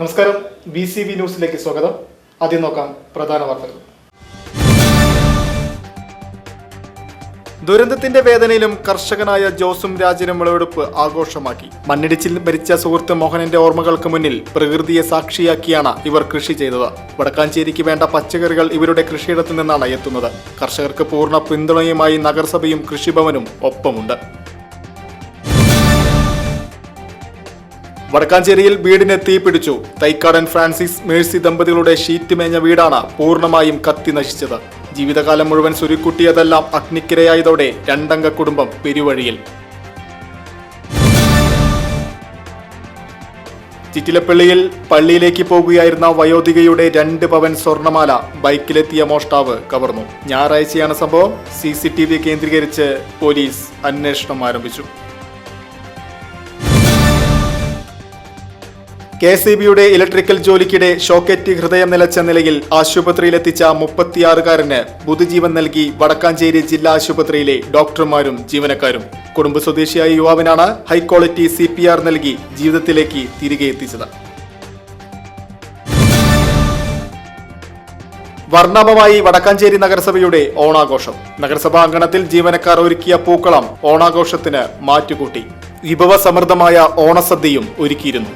നമസ്കാരം. B C B ന്യൂസിലേക്ക് സ്വാഗതം. ആദ്യം നോക്കാം പ്രധാന വാർത്തകൾ. ദുരന്തത്തിന്റെ വേദനയിലും കർഷകനായ ജോസും രാജനും വിളവെടുപ്പ് ആഘോഷമാക്കി. മണ്ണിടിച്ചിൽ മരിച്ച സുഹൃത്ത് മോഹനന്റെ ഓർമ്മകൾക്ക് മുന്നിൽ പ്രകൃതിയെ സാക്ഷിയാക്കിയാണ് ഇവർ കൃഷി ചെയ്തത്. വടക്കാഞ്ചേരിക്ക് വേണ്ട പച്ചക്കറികൾ ഇവരുടെ കൃഷിയിടത്തു നിന്നാണ് എത്തുന്നത്. കർഷകർക്ക് പൂർണ പിന്തുണയുമായി നഗരസഭയും കൃഷിഭവനും ഒപ്പമുണ്ട്. വടക്കാഞ്ചേരിയിൽ വീടിന് തീപിടിച്ചു. തൈക്കാടൻ ഫ്രാൻസിസ് മേഴ്സി ദമ്പതികളുടെ ഷീറ്റ് മേഞ്ഞ വീടാണ് പൂർണമായും കത്തി നശിച്ചത്. ജീവിതകാലം മുഴുവൻ സുരുക്കുട്ടിയതെല്ലാം അഗ്നിക്കിരയായതോടെ രണ്ടംഗ കുടുംബം പെരുവഴിയിൽ. ചിറ്റിലപ്പള്ളിയിൽ പള്ളിയിലേക്ക് പോകുകയായിരുന്ന വയോധികയുടെ രണ്ട് പവൻ സ്വർണമാല ബൈക്കിലെത്തിയ മോഷ്ടാവ് കവർന്നു. ഞായറാഴ്ചയാണ് സംഭവം. സി കേന്ദ്രീകരിച്ച് പോലീസ് അന്വേഷണം ആരംഭിച്ചു. കെ സി ബിയുടെ ഇലക്ട്രിക്കൽ ജോലിക്കിടെ ഷോക്കേറ്റ് ഹൃദയം നിലച്ച നിലയിൽ ആശുപത്രിയിലെത്തിച്ച മുപ്പത്തിയാറുകാരന് പുതുജീവൻ നൽകി വടക്കാഞ്ചേരി ജില്ലാ ആശുപത്രിയിലെ ഡോക്ടർമാരും ജീവനക്കാരും. കുടുംബ സ്വദേശിയായ യുവാവിനാണ് high quality C P R നൽകി ജീവിതത്തിലേക്ക് തിരികെ എത്തിച്ചത്. വർണാഭമായി വടക്കാഞ്ചേരി നഗരസഭയുടെ ഓണാഘോഷം. നഗരസഭാ അങ്കണത്തിൽ ജീവനക്കാർ ഒരുക്കിയ പൂക്കളം ഓണാഘോഷത്തിന് മാറ്റുകൂട്ടി. വിഭവസമൃദ്ധമായ ഓണസദ്യയും ഒരുക്കിയിരുന്നു.